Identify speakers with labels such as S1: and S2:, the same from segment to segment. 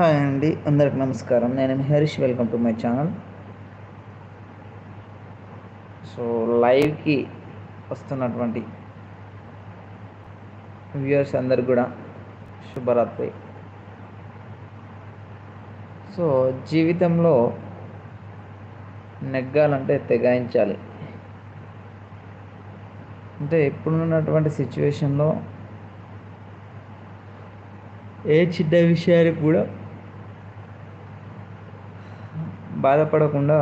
S1: Hi అండి అందరికి నమస్కారం. నేను Harish welcome to my channel. So లైవ్కి వస్తున్నటువంటి వ్యూయర్స్ అందరికి కూడా శుభరాత్రి. సో జీవితంలో నెగ్గాలంటే తెగాయించాలి. అంటే ఇప్పుడున్నటువంటి సిచ్యువేషన్లో ఏ చిన్న విషయానికి కూడా బాధపడకుండా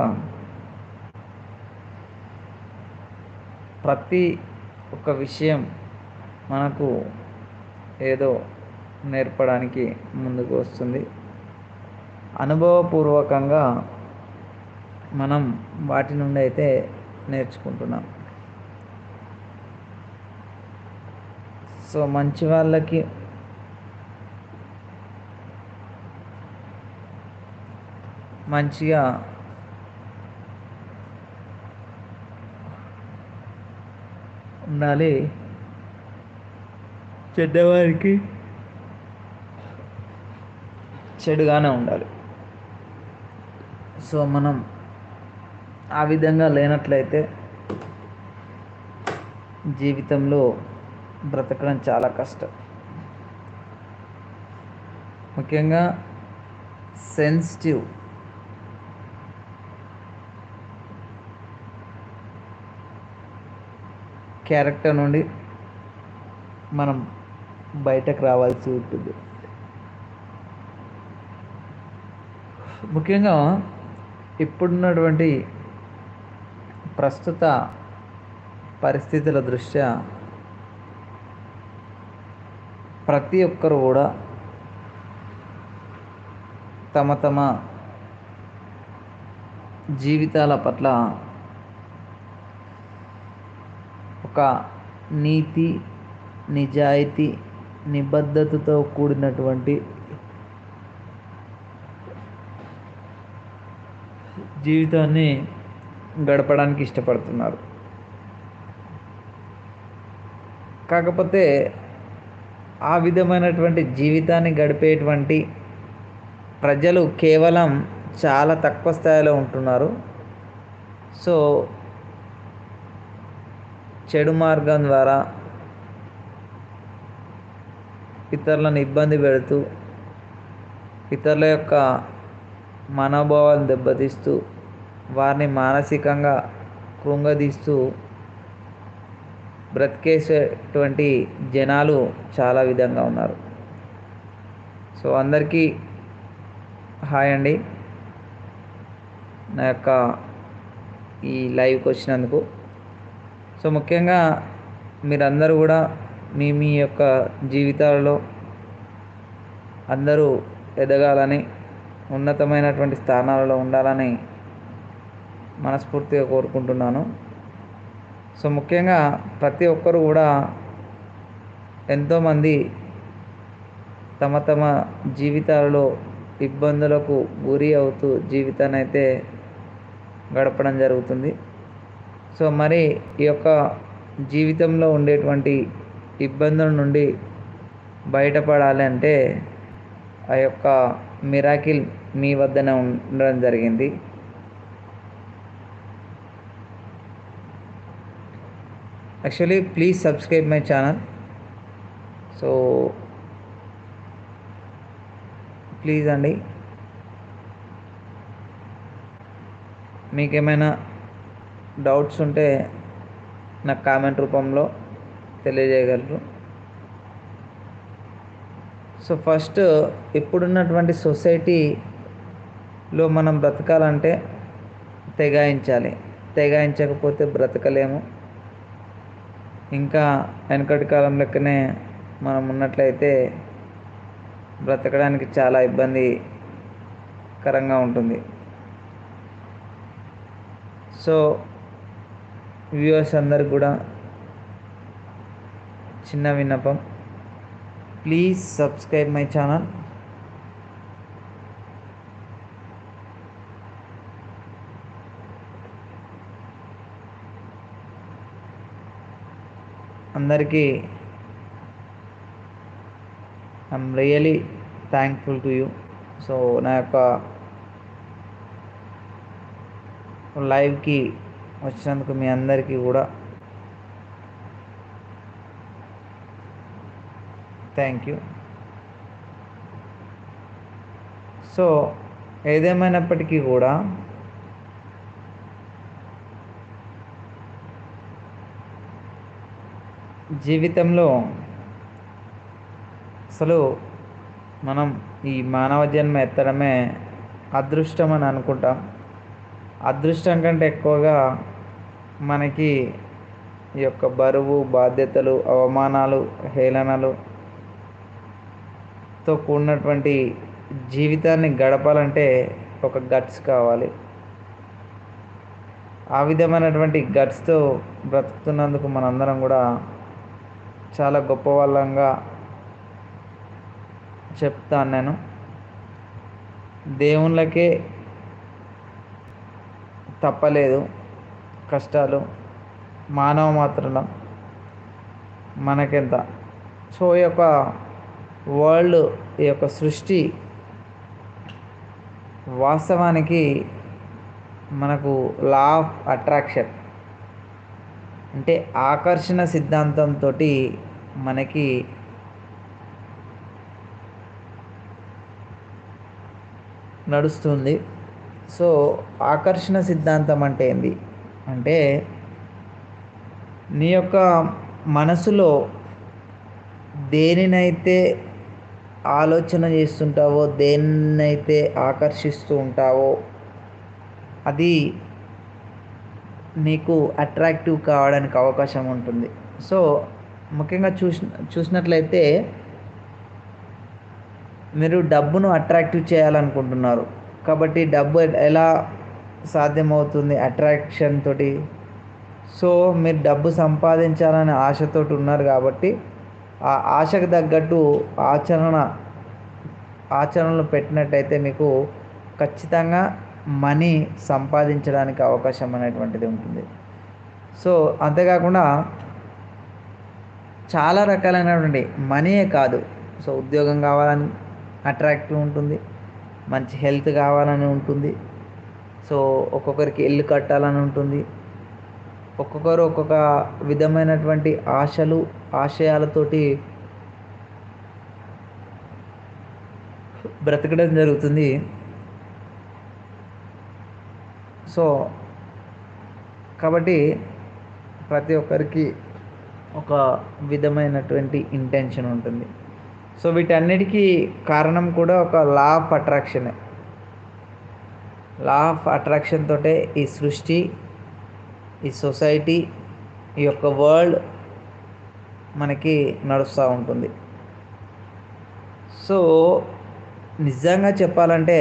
S1: ప్రతి ఒక్క విషయం మనకు ఏదో నేర్పడానికి ముందుకు వస్తుంది. అనుభవపూర్వకంగా మనం వాటి నుండి అయితే నేర్చుకుంటున్నాం. సో మంచి వాళ్ళకి మంచిగా ఉండాలి. చెడ్డవారికి చెడుగానే ఉండాలి. సో మనం ఆ విధంగా లేనట్లయితే జీవితంలో బ్రతకడం చాలా కష్టం. ముఖ్యంగా సెన్సిటివ్ క్యారెక్టర్ నుండి మనం బయటకు రావాల్సి ఉంటుంది. ముఖ్యంగా ఇప్పుడున్నటువంటి ప్రస్తుత పరిస్థితుల దృష్ట్యా ప్రతి ఒక్కరు కూడా తమ తమ జీవితాల పట్ల ఒక నీతి నిజాయితీ నిబద్ధతతో కూడినటువంటి జీవితాన్ని గడపడానికి ఇష్టపడుతున్నారు. కాకపోతే ఆ విధమైనటువంటి జీవితాన్ని గడిపేటువంటి ప్రజలు కేవలం చాలా తక్కువ స్థాయిలో ఉంటున్నారు. సో చెడు మార్గం ద్వారా ఇతరులను ఇబ్బంది పెడుతూ ఇతరుల యొక్క మనోభావాలను దెబ్బతీస్తూ వారిని మానసికంగా కృంగదీస్తూ బ్రతికేసేటువంటి జనాలు చాలా విధంగా ఉన్నారు. సో అందరికీ హాయ్ అండి. నా యొక్క ఈ లైవ్కి వచ్చినందుకు సో ముఖ్యంగా మీరందరూ కూడా మీ మీ యొక్క జీవితాలలో అందరూ ఎదగాలని ఉన్నతమైనటువంటి స్థానాలలో ఉండాలని మనస్ఫూర్తిగా కోరుకుంటున్నాను. సో ముఖ్యంగా ప్రతి ఒక్కరు కూడా ఎంతోమంది తమ తమ జీవితాలలో ఇబ్బందులకు గురి అవుతూ జీవితాన్ని అయితే గడపడం జరుగుతుంది. సో మరి ఈ యొక్క జీవితంలో ఉండేటువంటి ఇబ్బందుల నుండి బయటపడాలి అంటే ఆ యొక్క మిరాకిల్ మీ వద్దనే ఉండడం జరిగింది. Actually please subscribe my channel so please అండి. మీకేమైనా డౌట్స్ ఉంటే నాకు కామెంట్ రూపంలో తెలియజేయగలరు. సో ఫస్ట్ ఇప్పుడున్నటువంటి సొసైటీలో మనం బ్రతకాలంటే తెగాయించాలి. తెగాయించకపోతే బ్రతకలేము. ఇంకా వెనకటి కాలం లెక్కనే మనం ఉన్నట్లయితే బ్రతకడానికి చాలా ఇబ్బందికరంగా ఉంటుంది. సో వ్యూవర్స్ అందరికి కూడా చిన్న విన్నపం. Please subscribe my channel. అందరికీ I'm really thankful to you. So నా యొక్క లైవ్కి వచ్చినందుకు మీ అందరికీ కూడా థ్యాంక్ యూ సో ఏదేమైనప్పటికీ కూడా జీవితంలో అసలు మనం ఈ మానవ జన్మ ఎత్తడమే అదృష్టం అని అనుకుంటాం. అదృష్టం కంటే ఎక్కువగా మనకి ఈ యొక్క బరువు బాధ్యతలు అవమానాలు హేళనలు తో కూడినటువంటి జీవితాన్ని గడపాలంటే ఒక గట్స్ కావాలి. ఆ విధమైనటువంటి గట్స్తో బ్రతుకుతున్నందుకు మనందరం కూడా చాలా గొప్ప వాళ్ళంగా చెప్తాను నేను. దేవుళ్ళకే తప్పలేదు. కష్టాలు మానవ మాత్రం మనకెంత? సో ఈ యొక్క వరల్డ్ ఈ యొక్క సృష్టి వాస్తవానికి మనకు లా ఆఫ్ అట్రాక్షన్ అంటే ఆకర్షణ సిద్ధాంతంతో మనకి నడుస్తుంది. సో ఆకర్షణ సిద్ధాంతం అంటే ఏంది? అంటే నీ యొక్క మనసులో దేనినైతే ఆలోచన చేస్తుంటావో దేన్నైతే ఆకర్షిస్తూ ఉంటావో అది నీకు అట్రాక్టివ్ కావడానికి అవకాశం ఉంటుంది. సో ముఖ్యంగా చూసి చూసినట్లయితే మీరు డబ్బును అట్రాక్టివ్ చేయాలనుకుంటున్నారు. కాబట్టి డబ్బు ఎలా సాధ్యమవుతుంది అట్రాక్షన్ తోటి? సో మీరు డబ్బు సంపాదించాలనే ఆశతోటి ఉన్నారు కాబట్టి ఆ ఆశకు తగ్గట్టు ఆచరణ ఆచరణలు పెట్టినట్టయితే మీకు ఖచ్చితంగా మనీ సంపాదించడానికి అవకాశం అనేటువంటిది ఉంటుంది. సో అంతేకాకుండా చాలా రకాలైనటువంటి మనీయే కాదు. సో ఉద్యోగం కావాలని అట్రాక్టివ్ ఉంటుంది. మంచి హెల్త్ కావాలని ఉంటుంది. సో ఒక్కొక్కరికి ఇల్లు కట్టాలని ఉంటుంది. ఒక్కొక్కరు ఒక్కొక్క విధమైనటువంటి ఆశలు ఆశయాలతోటి బ్రతకడం జరుగుతుంది. సో కాబట్టి ప్రతి ఒక్కరికి ఒక విధమైనటువంటి ఇంటెన్షన్ ఉంటుంది. సో వీటన్నిటికీ కారణం కూడా ఒక లా ఆఫ్ అట్రాక్షనే లా ఆఫ్ అట్రాక్షన్ తోటే ఈ సృష్టి ఈ సొసైటీ ఈ యొక్క వరల్డ్ మనకి నడుస్తూ ఉంటుంది. సో నిజంగా చెప్పాలంటే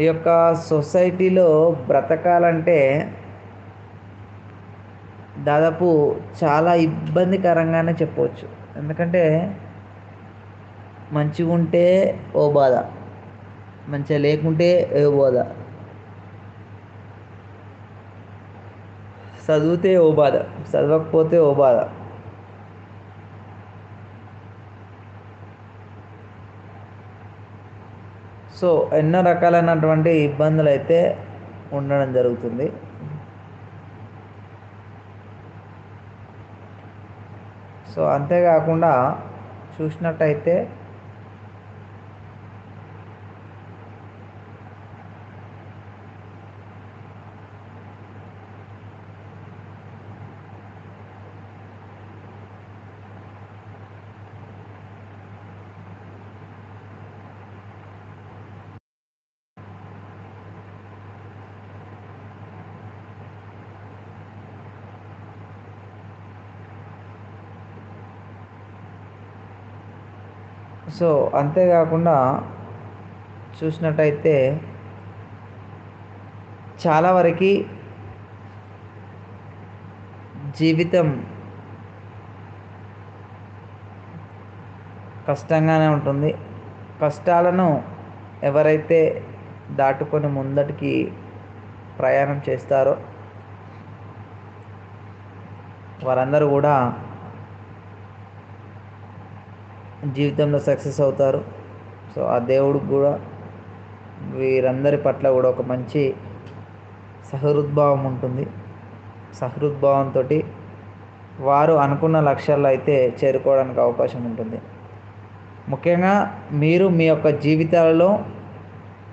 S1: ఈ యొక్క సొసైటీలో బ్రతకాలంటే దాదాపు చాలా ఇబ్బందికరంగానే చెప్పవచ్చు. ఎందుకంటే మంచిగా ఉంటే ఓ బాధ. మంచిగా లేకుంటే ఏ బాధ. చదివితే ఓ బాధ. చదవకపోతే ఓ బాధ. సో ఎన్నో రకాలైనటువంటి ఇబ్బందులు అయితే ఉండడం జరుగుతుంది. సో అంతేకాకుండా చూసినట్టయితే సో అంతేకాకుండా చూసినట్టయితే చాలా వరకు జీవితం కష్టంగానే ఉంటుంది. కష్టాలను ఎవరైతే దాటుకొని ముందటికి ప్రయాణం చేస్తారో వారందరూ కూడా జీవితంలో సక్సెస్ అవుతారు. సో ఆ దేవుడికి కూడా వీరందరి పట్ల కూడా ఒక మంచి సహృద్భావం ఉంటుంది. సహృద్భావంతో వారు అనుకున్న లక్ష్యాల్లో అయితే చేరుకోవడానికి అవకాశం ఉంటుంది. ముఖ్యంగా మీరు మీ యొక్క జీవితాలలో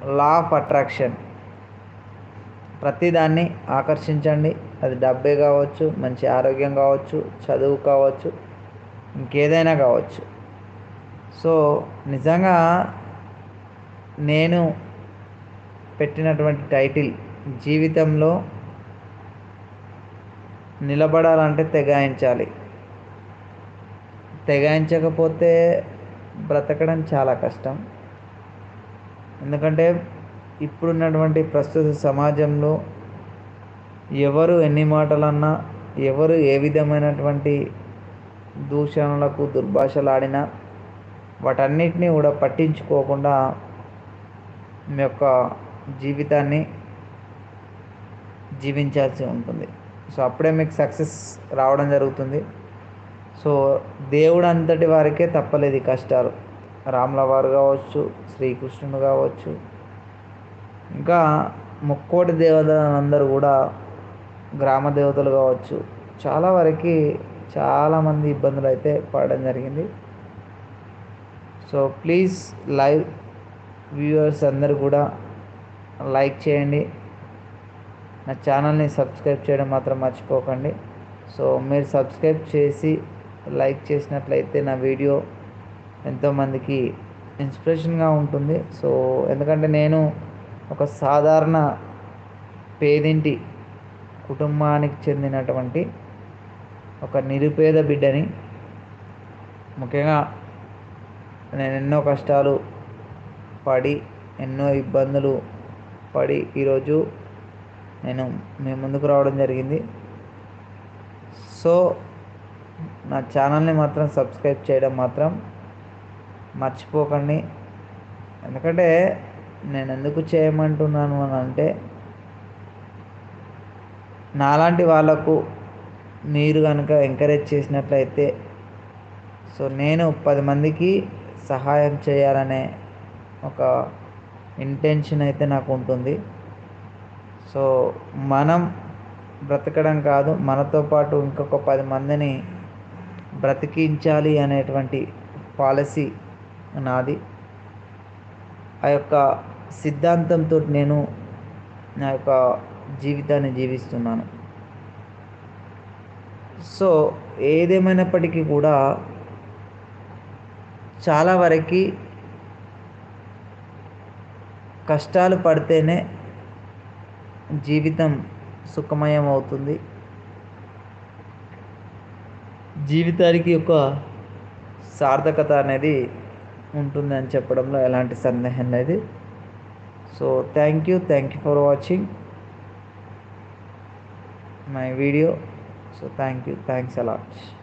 S1: లా ఆఫ్ అట్రాక్షన్ ప్రతిదాన్ని ఆకర్షించండి. అది డబ్బే కావచ్చు మంచి ఆరోగ్యం కావచ్చు చదువు కావచ్చు ఇంకేదైనా కావచ్చు. సో నిజంగా నేను పెట్టినటువంటి టైటిల్ జీవితంలో నిలబడాలంటే తెగాయించాలి. తెగాయించకపోతే బ్రతకడం చాలా కష్టం. ఎందుకంటే ఇప్పుడున్నటువంటి ప్రస్తుత సమాజంలో ఎవరు ఎన్ని మాటలన్నా ఎవరు ఏ విధమైనటువంటి దూషణలకు దుర్భాషలాడినా వాటన్నిటినీ కూడా పట్టించుకోకుండా మీ యొక్క జీవితాన్ని జీవించాల్సి ఉంటుంది. సో అప్పుడే మీకు సక్సెస్ రావడం జరుగుతుంది. సో దేవుడు అంతటి వారికే తప్పలేదు కష్టాలు. రాముల వారు కావచ్చు శ్రీకృష్ణుడు కావచ్చు ఇంకా ముక్కోటి దేవతలందరూ కూడా గ్రామ దేవతలు కావచ్చు చాలా వరకు చాలామంది ఇబ్బందులు అయితే పడడం జరిగింది. సో ప్లీజ్ లైవ్ వ్యూవర్స్ అందరూ కూడా లైక్ చేయండి. నా ఛానల్ని సబ్స్క్రైబ్ చేయడం మాత్రం మర్చిపోకండి. సో మీరు సబ్స్క్రైబ్ చేసి లైక్ చేసినట్లయితే నా వీడియో ఎంతోమందికి ఇన్స్పిరేషన్గా ఉంటుంది. సో ఎందుకంటే నేను ఒక సాధారణ పేదింటి కుటుంబానికి చెందినటువంటి ఒక నిరుపేద బిడ్డని. ముఖ్యంగా నేను ఎన్నో కష్టాలు పడి ఎన్నో ఇబ్బందులు పడి ఈరోజు నేను మీ ముందుకు రావడం జరిగింది. సో నా ఛానల్ని మాత్రం సబ్స్క్రైబ్ చేయడం మాత్రం మర్చిపోకండి. ఎందుకంటే నేను ఎందుకు చేయమంటున్నాను అని అంటే నాలాంటి వాళ్ళకు మీరు కనుక ఎంకరేజ్ చేసినట్లయితే సో నేను పది మందికి సహాయం చేయాలనే ఒక ఇంటెన్షన్ అయితే నాకు ఉంటుంది. సో మనం బ్రతకడం కాదు మనతో పాటు ఇంకొక పది మందిని బ్రతికించాలి అనేటువంటి పాలసీ నాది. ఆ యొక్క సిద్ధాంతంతో నేను నా యొక్క జీవితాన్ని జీవిస్తున్నాను. సో ఏదేమైనప్పటికీ కూడా చాలా వరకు కష్టాలు పడితేనే జీవితం సుఖమయం అవుతుంది జీవితానికి ఒక సార్థకత అనేది ఉంటుంది అని చెప్పడంలో ఎలాంటి సందేహం లేదు. So thank you thank you for watching my video so thank you thanks a lot